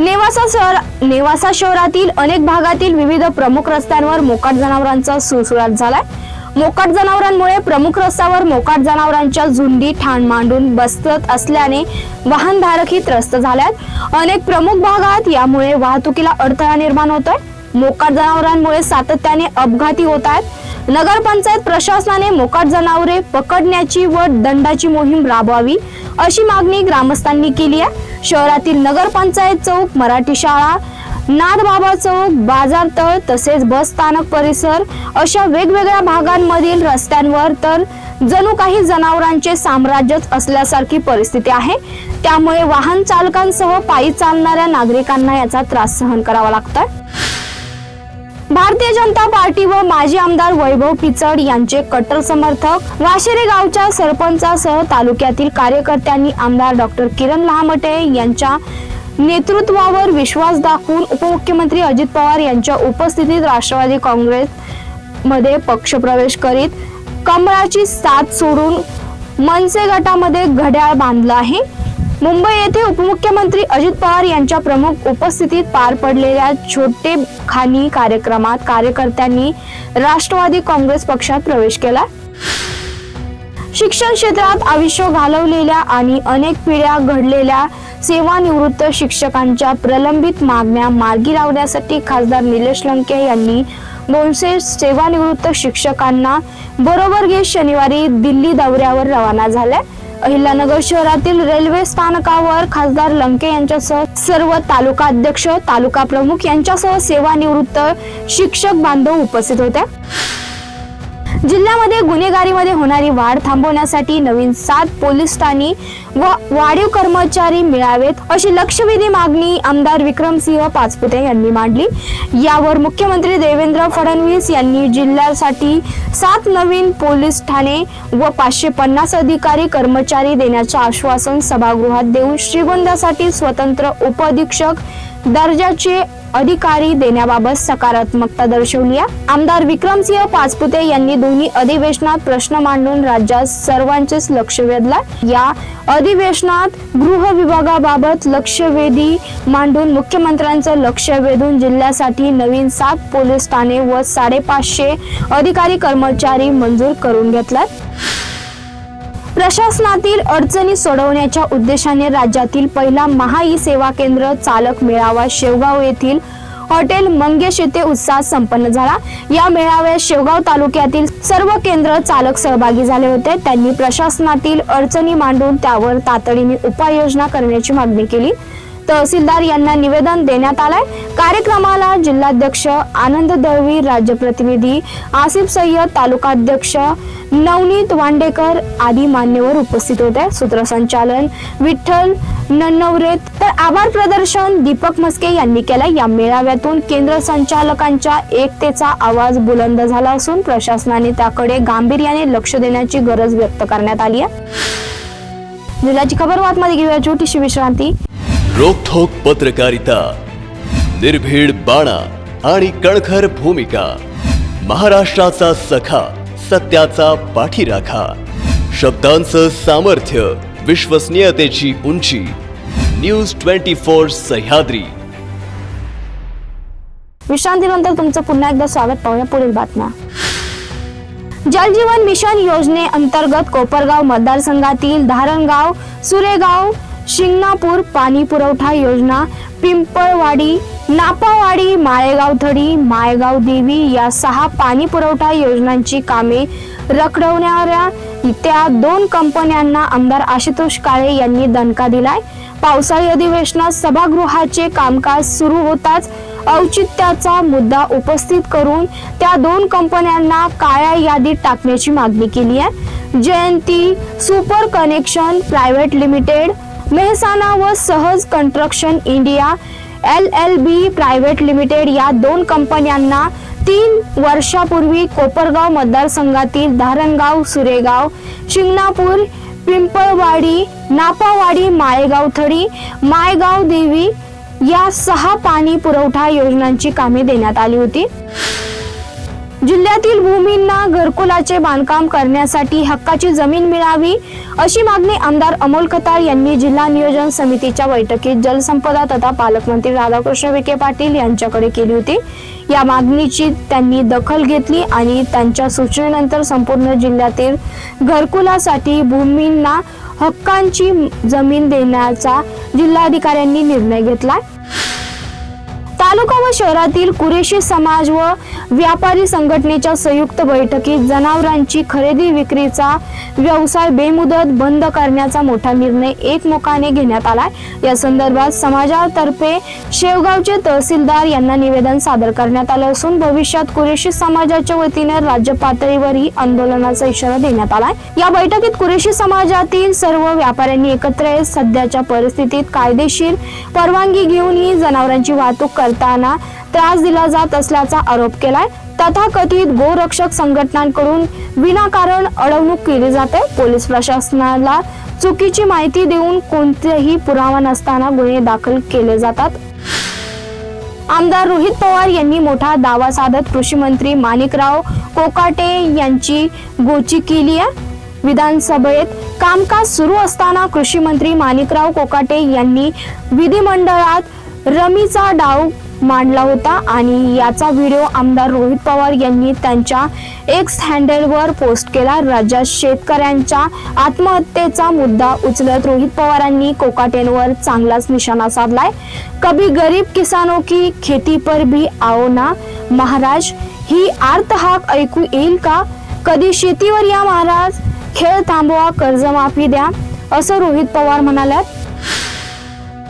नेवासा शहर नेवासा शहरातील अनेक भागातील विविध प्रमुख रस्त्यांवर मोकाट जनावरांचा सुळसुळाट झालाय. मोकाट जनावरांमुळे प्रमुख रस्त्यावर मोकाट जनावरांच्या झुंडी ठाण मांडून बसत असल्याने वाहनधारकही त्रस्त झाल्यात. अनेक प्रमुख भागात यामुळे वाहतुकीला अडथळा निर्माण होतोय. मोकाट जनावरांमुळे सातत्याने अपघाती होत आहेत. नगरपंचायत प्रशासनाने मोकाट जनावरे पकडण्याची व दंडाची मोहीम राबवावी अशी मागणी ग्रामस्थांनी केली आहे. शहरातील नगरपंचायत चौक मराठी शाळा नाथबाबा चौक बाजार तळ तसेच बस स्थानक परिसर अशा वेगवेगळ्या भागांमधील रस्त्यांवर तर जणू काही जनावरांचे साम्राज्यच असल्यासारखी परिस्थिती आहे. त्यामुळे वाहन चालकांसह पायी चालणाऱ्या नागरिकांना याचा त्रास सहन करावा लागतोय. भारतीय जनता पार्टी व माजी आमदार वैभव पिचड यांचे कट्टर समर्थक वाशेरे गावच्या सरपंचासह तालुक्यातील कार्यकर्त्यांनी आमदार डॉक्टर किरण लहामटे यांच्या नेतृत्वावर विश्वास दाखवून उपमुख्यमंत्री अजित पवार यांच्या उपस्थितीत राष्ट्रवादी काँग्रेस मध्ये पक्षप्रवेश करीत कमळाची साथ सोडून मनसे गटामध्ये घड्याळ बांधलं आहे. मुंबई येथे उपमुख्यमंत्री अजित पवार यांच्या प्रमुख उपस्थितीत पार पडलेल्या छोटे खानी कार्यक्रमात कार्यकर्त्यांनी राष्ट्रवादी काँग्रेस पक्षात प्रवेश केला. शिक्षण क्षेत्रात आयुष्य घालवलेल्या आणि अनेक पिढ्या घडलेल्या सेवानिवृत्त शिक्षकांच्या प्रलंबित मागण्या मार्गी लावण्यासाठी खासदार निलेश लंके यांनी दोनशे सेवानिवृत्त शिक्षकांना बरोबर घेत शनिवारी दिल्ली दौऱ्यावर रवाना झाल्या. अहिल्यानगर शहरातील रेल्वे स्थानकावर खासदार लंके यांच्यासह सर्व तालुका अध्यक्ष तालुका प्रमुख यांच्यासह सेवानिवृत्त शिक्षक बांधव उपस्थित होते जिल्ह्यामध्ये गुन्हेगारीमध्ये होणारी वाढ थांबवण्यासाठी नवीन सात पोलीस ठाणी व वाढीव कर्मचारी मिळावेत अशी लक्षवेधी मागणी आमदार विक्रमसिंह पाचपुते यांनी मांडली. यावर मुख्यमंत्री देवेंद्र फडणवीस यांनी जिल्ह्यासाठी सात नवीन पोलीस ठाणे व पाचशे पन्नास अधिकारी कर्मचारी देण्याचे आश्वासन सभागृहात देऊन श्रीगोंदासाठी स्वतंत्र उपअधीक्षक दर्जाचे अधिकारी देण्याबाबत सकारात्मकता दर्शवली आहे. आमदार विक्रमसिंह पाचपुते यांनी दोन्ही अधिवेशनात प्रश्न मांडून राज्यात सर्वांचेच लक्ष वेधलं या अधिवेशनात गृह विभागाबाबत लक्षवेधी मांडून मुख्यमंत्र्यांचं लक्ष वेधून जिल्ह्यासाठी नवीन सात पोलीस ठाणे व साडेपाचशे अधिकारी कर्मचारी मंजूर करून घेतलात प्रशासनातील अडचणी सोडवण्याच्या उद्देशाने राज्यातील पहिला महा ई सेवा केंद्र चालक मेळावा शेवगाव येथील हॉटेल मंगेश येथे उत्साहात संपन्न झाला. या मेळाव्यात शेवगाव तालुक्यातील सर्व केंद्र चालक सहभागी झाले होते. त्यांनी प्रशासनातील अडचणी मांडून त्यावर तातडीने उपाययोजना करण्याची मागणी केली. तहसीलदार यांना निवेदन देण्यात आलंय. कार्यक्रमाला जिल्हाध्यक्ष आनंद दळवी राज्य प्रतिनिधी आसिफ सय्यद तालुकाध्यक्ष नवनीत वांडेकर आदी मान्यवर उपस्थित होते. सूत्रसंचालन विठ्ठल नन्नवरेत. तर आभार प्रदर्शन दीपक मस्के यांनी केलं या मेळाव्यातून केंद्र संचालकांच्या एकतेचा आवाज बुलंद झाला असून प्रशासनाने त्याकडे गांभीर्याने लक्ष देण्याची गरज व्यक्त करण्यात आली आहे. जिल्ह्याची खबर बातमध्ये घेऊया छोटीशी विश्रांती. रोखोक पत्रकारिता निर्भीड बाणा आणि कणखर भूमिका महाराष्ट्राचा सखा सत्याचा पाठीराखा शब्दांचं सामर्थ्य विश्वसनीयतेची उंची न्यूज ट्वेंटी फोर सह्याद्री. विश्रांतीनंतर तुमचं पुन्हा एकदा स्वागत पाहूया पुढील बातम्या. जलजीवन मिशन योजने अंतर्गत कोपरगाव मतदारसंघातील धारणगाव सुरेगाव शिंगणापूर पाणी पुरवठा योजना पिंपळवाडी नापावाडी माळेगाव थडी माळेगाव देवी या सहा पाणी पुरवठा योजनांची कामे रखडवणाऱ्या त्या दोन कंपन्यांना आमदार आशुतोष काळे यांनी दणका दिलाय. पावसाळी अधिवेशनात सभागृहाचे कामकाज सुरू होताच औचित्याचा मुद्दा उपस्थित करून त्या दोन कंपन्यांना काळ्या यादीत टाकण्याची मागणी केली आहे. Jayanti super connection private limited Mehsana व Sahaj construction India L L B private limited या दोन कंपन्यांना तीन वर्षापूर्वी कोपरगाव मतदारसंघातील धारणगाव सुरेगाव शिंगणापूर पिंपळवाडी नापावाडी माळेगाव थडी मायगाव देवी या सहा पाणी पुरवठा योजनांची कामे देण्यात आली होती. जिल्ह्यातील भूमींना घरकुलाचे बांधकाम करण्यासाठी हक्काची जमीन मिळावी अशी मागणी आमदार अमोल कतार यांनी जिल्हा नियोजन समितीच्या बैठकीत जलसंपदा तथा पालकमंत्री राधाकृष्ण विखे पाटील यांच्याकडे केली होती. या मागणीची त्यांनी दखल घेतली आणि त्यांच्या सूचनेनंतर संपूर्ण जिल्ह्यातील घरकुलासाठी भूमींना हक्कांची जमीन देण्याचा जिल्हाधिकाऱ्यांनी निर्णय घेतला. तालुका व शहरातील कुरेशी समाज व व्यापारी संघटनेच्या संयुक्त बैठकीत जनावरांची खरेदी विक्रीचा व्यवसाय बेमुदत बंद करण्याचा मोठा निर्णय एकमुखाने घेण्यात आलाय. या संदर्भात समाजातर्फे शेवगावचे तहसीलदार यांना निवेदन सादर करण्यात आलं असून भविष्यात कुरेशी समाजाच्या वतीने राज्य पातळीवरही आंदोलनाचा इशारा देण्यात आलाय. या बैठकीत कुरेशी समाजातील सर्व व्यापाऱ्यांनी एकत्र येत सध्याच्या परिस्थितीत कायदेशीर परवानगी घेऊनही जनावरांची वाहतूक करताना त्रास दिला जात असल्याचा आरोप केलाय. तथाकथित गोरक्षक संघटनांकडून विनाकारण अडवणूक केली जाते. पोलीस प्रशासनाला चुकीची माहिती देऊन कोणतेही पुरावा नसताना गुन्हे दाखल केले जातात. आमदार रोहित पवार यांनी मोठा दावा साधत कृषी मंत्री माणिकराव कोकाटे यांची गोची केली आहे. विधानसभेत कामकाज सुरू असताना कृषी मंत्री माणिकराव कोकाटे यांनी विधिमंडळात रमीचा डाव मांडला होता आणि याचा व्हिडिओ आमदार रोहित पवार यांनी त्यांच्या एक्स हँडलवर पोस्ट केला. राज्यात शेतकऱ्यांच्या आत्महत्येचा मुद्दा उचलत रोहित पवारांनी कोकाटेंवर चांगलाच निशाणा साधलाय. कभी गरीब किसानों की खेती पर भी आओ ना. महाराज ही आर्त हाक ऐकू येईल का? कधी शेतीवर या महाराज खेळ थांबवा कर्जमाफी द्या असं रोहित पवार म्हणाल्यात.